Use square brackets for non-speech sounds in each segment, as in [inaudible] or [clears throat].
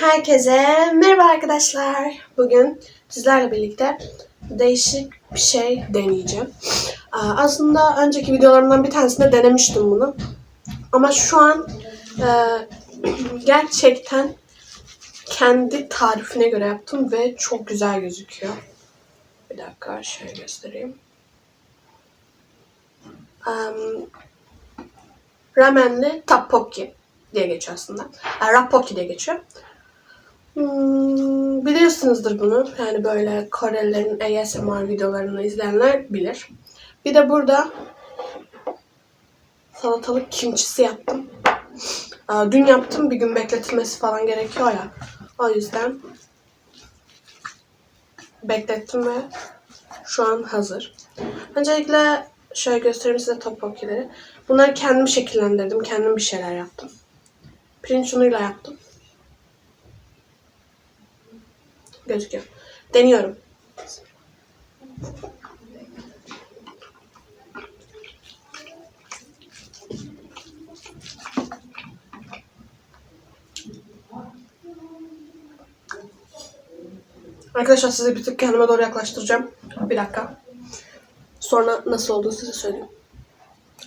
Herkese merhaba arkadaşlar. Bugün sizlerle birlikte değişik bir şey deneyeceğim. Aslında önceki videolarımdan bir tanesinde denemiştim bunu. Ama şu an e, gerçekten kendi tarifine göre yaptım ve çok güzel gözüküyor. Bir dakika şöyle göstereyim. Um, ramenli tteokbokki diye geçiyor aslında. Yani rappoki diye geçiyor. Hmm, biliyorsunuzdur bunu. Yani böyle Korelilerin ASMR videolarını izleyenler bilir. Bir de burada salatalık kimçisi yaptım. Dün yaptım. Bir gün bekletilmesi falan gerekiyor ya. O yüzden beklettim ve şu an hazır. Öncelikle şöyle göstereyim size tteokbokkileri. Bunları kendim şekillendirdim. Kendim bir şeyler yaptım. Pirinç unuyla yaptım. Gözüküyor. Deniyorum. Arkadaşlar sizi bir tık kendime doğru yaklaştıracağım. Bir dakika. Sonra nasıl olduğunu size söyleyeyim.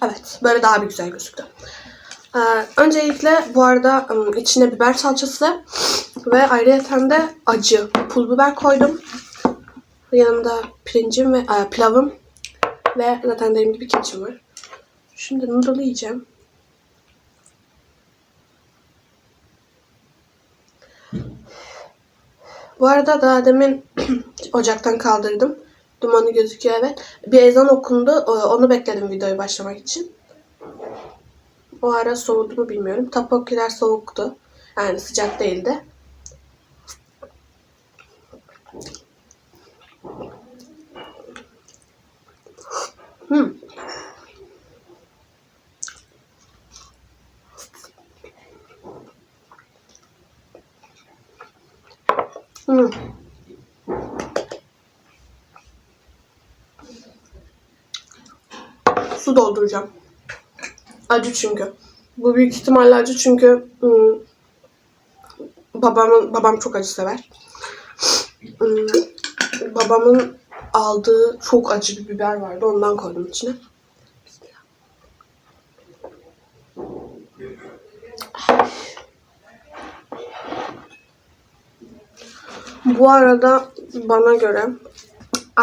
Evet. Böyle daha bir güzel gözüktü. Ee, öncelikle bu arada içine biber salçası ve ayrıyeten de acı pul biber koydum. Yanında pirincim ve e, pilavım ve zaten dediğim gibi kimçim var. Şimdi noodle'ı yiyeceğim. Bu arada daha demin [clears throat] ocaktan kaldırdım. Dumanı gözüküyor evet. Bir ezan okundu. Onu bekledim videoyu başlamak için. O ara soğudu mu bilmiyorum. Tapokkiler soğuktu. Yani sıcak değildi. Hmm. Hmm. Su dolduracağım. Acı çünkü. Bu büyük ihtimalle acı çünkü hmm, babamın babam çok acı sever. Hmm, babamın aldığı çok acı bir biber vardı. Ondan koydum içine. Bu arada bana göre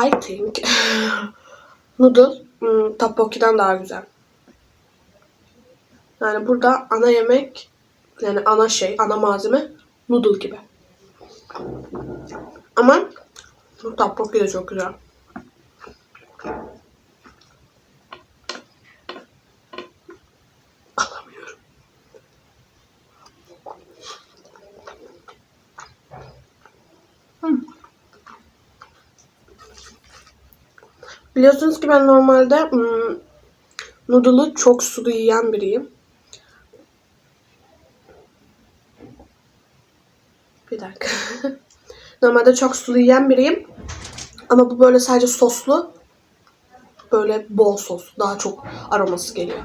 I think [laughs] noodle hmm, tteokbokki'den daha güzel. Yani burada ana yemek yani ana şey, ana malzeme noodle gibi. Ama bu tteokbokki de çok güzel. Hmm. Biliyorsunuz ki ben normalde hmm, noodle'ı çok sulu yiyen biriyim. Bir dakika. [laughs] Normalde çok sulu yiyen biriyim. Ama bu böyle sadece soslu. Böyle bol sos. Daha çok aroması geliyor.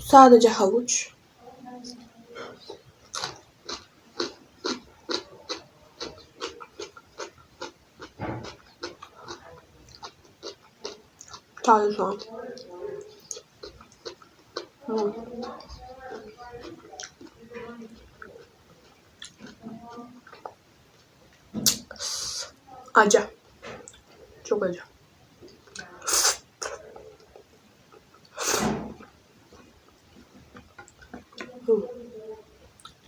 Sadece havuç. Sadece soğan. Hmm. Acı. Çok acı.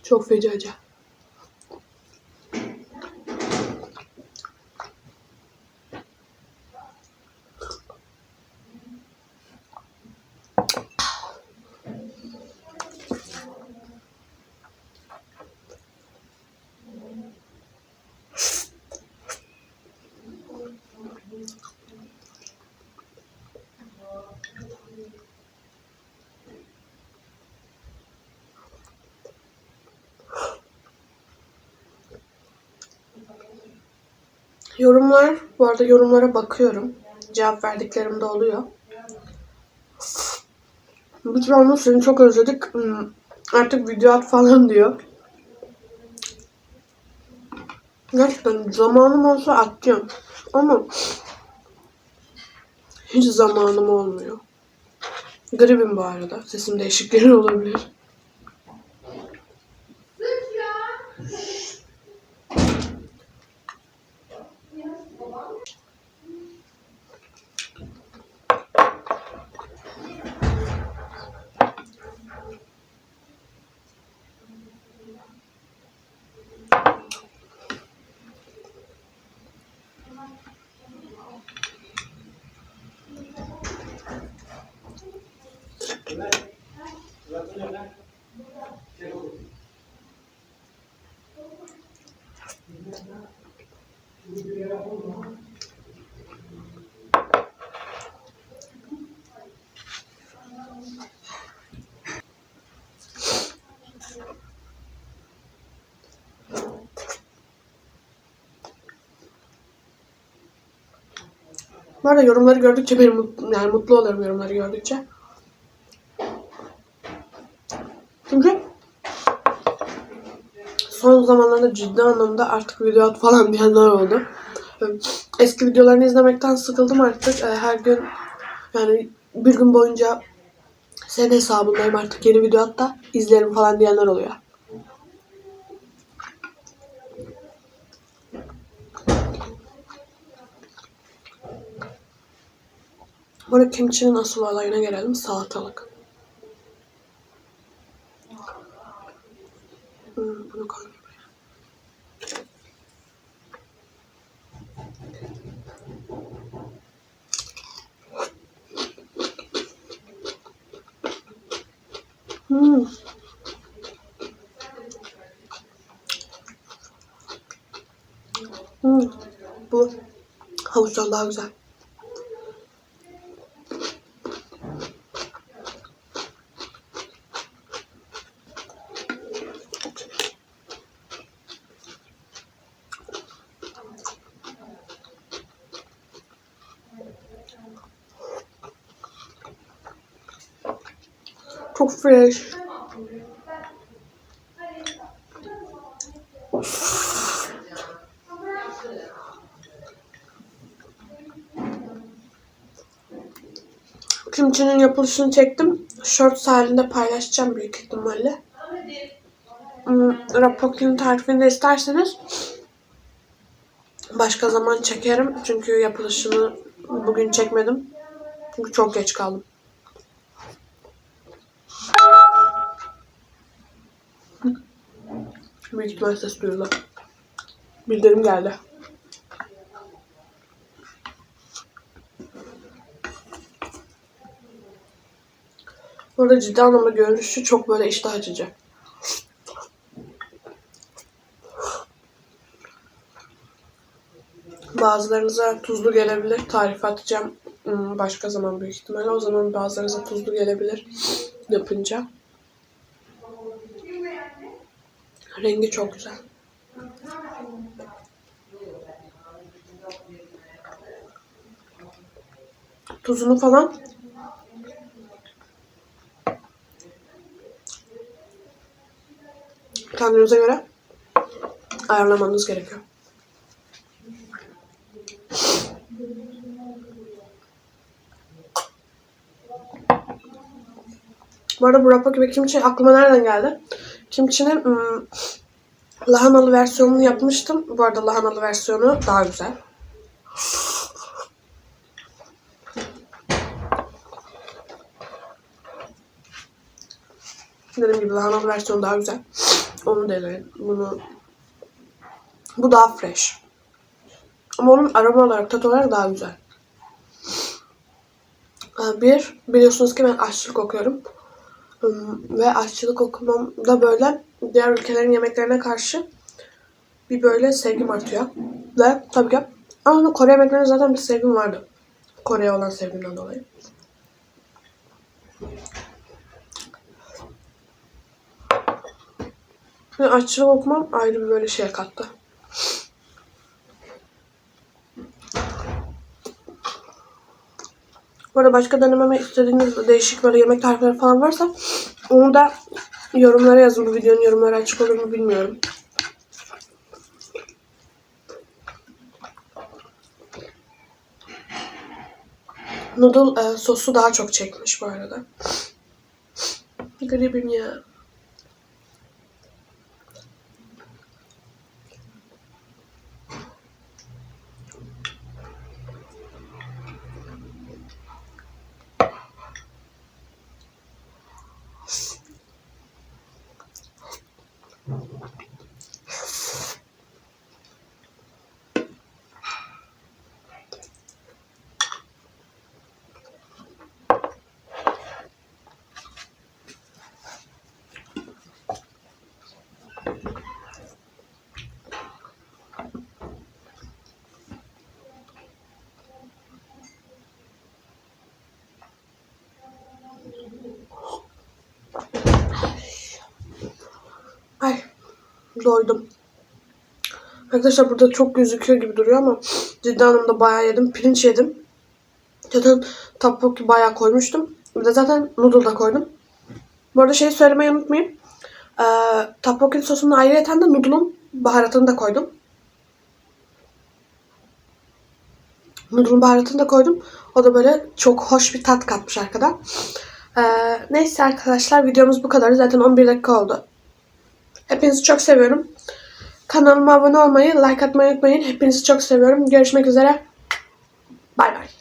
Çok feci acı. Yorumlar, bu arada yorumlara bakıyorum. Cevap verdiklerim de oluyor. Biz onu seni çok özledik. Hmm, Artık video at falan diyor. Gerçekten zamanım olsa atacağım. Ama hiç zamanım olmuyor. Gribim bu arada. Sesim değişikleri [laughs] olabilir. Bu arada yorumları gördükçe benim mut- yani mutlu olurum yorumları gördükçe. Çünkü son zamanlarda ciddi anlamda artık video at falan diyenler oldu. Eski videolarını izlemekten sıkıldım artık. Ee, Her gün yani bir gün boyunca senin hesabındayım artık yeni video at da izlerim falan diyenler oluyor. Bu arada kimçinin asıl olayına gelelim. Salatalık. Hmm. Hmm. Bu havuçtan daha güzel. Çok fresh. Kimçinin yapılışını çektim. Shorts halinde paylaşacağım büyük ihtimalle. Hmm, Rapokin tarifini de isterseniz başka zaman çekerim. Çünkü yapılışını bugün çekmedim. Çünkü çok geç kaldım. Büyük ihtimal ses duyuldu. Bildirim geldi. Bu arada ciddi anlamda görünüşü çok böyle iştah açıcı. Bazılarınıza tuzlu gelebilir. Tarif atacağım hmm, başka zaman büyük ihtimalle. O zaman bazılarınıza tuzlu gelebilir yapınca. Rengi çok güzel. Tuzunu falan kendinize göre ayarlamanız gerekiyor. Bu arada bu rapo gibi kimchi aklıma nereden geldi? Kimchi'nin ım, lahanalı versiyonunu yapmıştım. Bu arada lahanalı versiyonu daha güzel. Dediğim gibi lahanalı versiyonu daha güzel. Onu deneyin. Bunu bu daha fresh. Ama onun aroma olarak, tat olarak daha güzel. Ee, Bir, biliyorsunuz ki ben aşçılık okuyorum. Ve aşçılık okumamda böyle diğer ülkelerin yemeklerine karşı bir böyle sevgim artıyor. Ve tabii ki ama Kore yemeklerine zaten bir sevgim vardı. Kore'ye olan sevgimden dolayı. Ve aşçılık okumam ayrı bir böyle şeye kattı. Bu arada başka denememi istediğiniz değişik böyle yemek tarifleri falan varsa onu da yorumlara yazın. Bu videonun yorumları açık olur mu bilmiyorum. Noodle e, sosu daha çok çekmiş bu arada. Garibim ya. Doydum. Arkadaşlar burada çok gözüküyor gibi duruyor ama ciddi anlamda bayağı yedim. Pirinç yedim. Zaten tteokbokki bayağı koymuştum. Bir de zaten noodle da koydum. Bu arada şeyi söylemeyi unutmayayım. Ee, tteokbokki sosunun ayrıyeten de noodle'un baharatını da koydum. Noodle'un baharatını da koydum. O da böyle çok hoş bir tat katmış arkada. Ee, neyse arkadaşlar videomuz bu kadar. Zaten 11 dakika oldu. Hepinizi çok seviyorum. Kanalıma abone olmayı, like atmayı unutmayın. Hepinizi çok seviyorum. Görüşmek üzere. Bay bay.